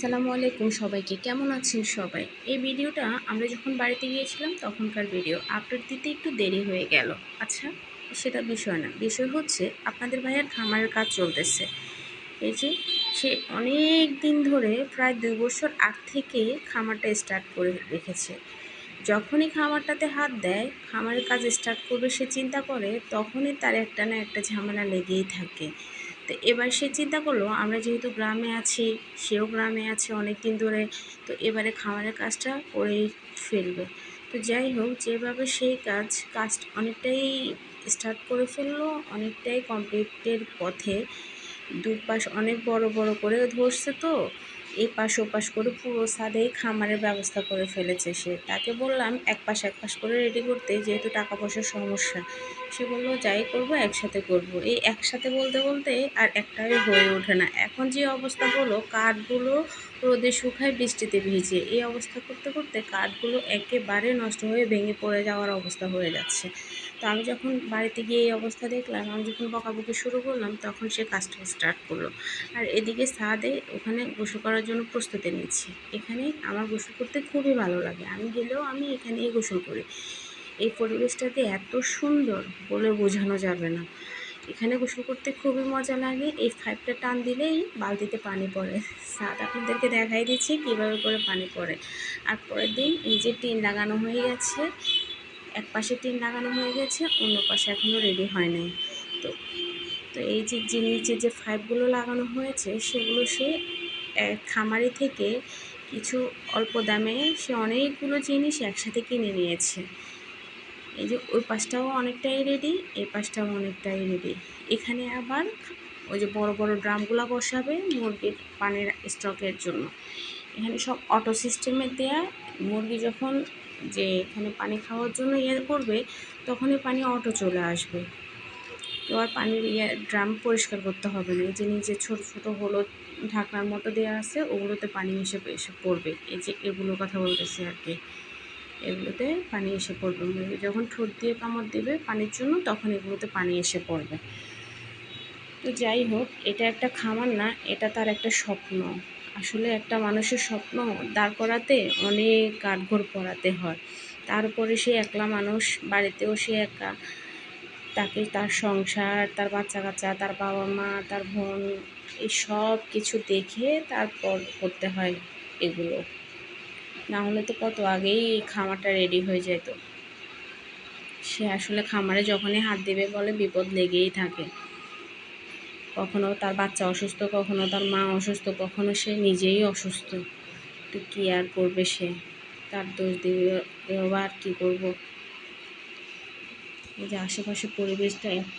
আসসালামু আলাইকুম সবাইকে। কেমন আছেন সবাই? এই ভিডিওটা আমরা যখন বাড়িতে গিয়েছিলাম, তখনকার ভিডিও। আপলোড দিতে একটু দেরি হয়ে গেল। আচ্ছা সেটা বিষয় না। বিষয় হচ্ছে, আপনাদের ভাইয়ের খামারের কাজ চলতেছে। এই যে, সে অনেক দিন ধরে প্রায় দুই বছর আগ থেকে খামারটা স্টার্ট করে রেখেছে। যখনই খামারটাতে হাত দেয়, খামারের কাজ স্টার্ট করবে সে চিন্তা করে, তখনই তার একটা না একটা ঝামেলা লেগেই থাকে। তো এবার সে চিন্তা করল, আমরা যেহেতু গ্রামে আছি, সেও গ্রামে আছে অনেক দিন ধরে, তো এবারে খামারের কাজটা করেই ফেলবে। তো যাই হোক, যেভাবে সেই কাজ কাজ অনেকটাই স্টার্ট করে ফেলল, অনেকটাই কমপ্লিটের পথে দুপাশ অনেক বড় বড় করে ধরছে তো। এই পাশ ও পাশ করে পুরো ছাদেই খামারের ব্যবস্থা করে ফেলেছে সে। তাকে বললাম, এক পাশ এক পাশ করে রেডি করতে যেহেতু টাকা পয়সার সমস্যা। সে বলল, যাই করব, একসাথে করব। এই একসাথে বলতে বলতে আর একটাই হয়ে ওঠে না। এখন যে অবস্থা হলো, কাঠগুলো রোদে শুকায় বৃষ্টিতে ভিজে। এই অবস্থা করতে করতে কাঠগুলো একেবারে নষ্ট হয়ে ভেঙে পড়ে যাওয়ার অবস্থা হয়ে যাচ্ছে। তো আমি যখন বাড়িতে গিয়ে এই অবস্থা দেখলাম, আমি যখন বকাবকি শুরু করলাম, তখন সে কাজটা স্টার্ট করল। আর এদিকে সাদে ওখানে গোসল করার জন্য প্রস্তুতি নিচ্ছি। এখানে আমার গোসল করতে খুবই ভালো লাগে। আমি গেলেও আমি এখানেই গোসল করি। এই পরিবেশটাতে এত সুন্দর বলে বোঝানো যাবে না। এখানে গোসল করতে খুবই মজা লাগে। এই পাইপটা টান দিলেই বালতিতে পানি পড়ে। সাদ আপনাদেরকে দেখাই দিচ্ছি কীভাবে করে পানি পড়ে। আর পরের দিন এই যে টিন লাগানো হয়ে গেছে, এক পাশে টিন লাগানো হয়ে গেছে, অন্য পাশে এখনও রেডি হয় নাই। তো তো এই যে নিচে যে পাইপগুলো লাগানো হয়েছে, সেগুলো সে খামারি থেকে কিছু অল্প দামে সে অনেকগুলো জিনিস একসাথে কিনে নিয়েছে। এই যে ওই পাশটাও অনেকটাই রেডি এই পাশটাও অনেকটাই রেডি এখানে আবার ওই যে বড় বড় ড্রামগুলো বসাবে মুরগির পানির স্টকের জন্য। এখানে সব অটো সিস্টেমে দেয়া, মুরগি যখন যে এখানে পানি খাওয়ার জন্য ইয়ে করবে, তখনই পানি অটো চলে আসবে। আর পানির ইয়ে ড্রাম পরিষ্কার করতে হবে না। এই যে নিচে ছোটো ছোটো হলুদ ঢাকনার মতো দেওয়া আছে, ওগুলোতে পানি এসে এসে পড়বে। এই যে এগুলো কথা বলতেছি আর কি। এগুলোতে পানি এসে পড়বে। যখন ঠোঁট দিয়ে কামড় দেবে পানির জন্য, তখন এগুলোতে পানি এসে পড়বে। তো যাই হোক, এটা একটা খামার না, এটা তার একটা স্বপ্ন। আসলে একটা মানুষের স্বপ্ন দাঁড় করাতে, অনেক কাঠঘর পড়াতে হয়। তারপরে সে একলা মানুষ, বাড়িতেও সে একা। তাকে তার সংসার, তার বাচ্চা কাচ্চা তার বাবা মা তার বোন, এই সব কিছু দেখে তারপর করতে হয় এগুলো। না হলে তো কত আগেই খামারটা রেডি হয়ে যেত। সে আসলে খামারে যখনই হাত দেবে বলে বিপদ লেগেই থাকে। কখনো তার বাচ্চা অসুস্থ, কখনো তার মা অসুস্থ, কখনো সে নিজেই অসুস্থ। তো কী আর করবে সে? তার দোষ দিয়ে আর কী করব? এই যে আশেপাশে পরিবেশটা এত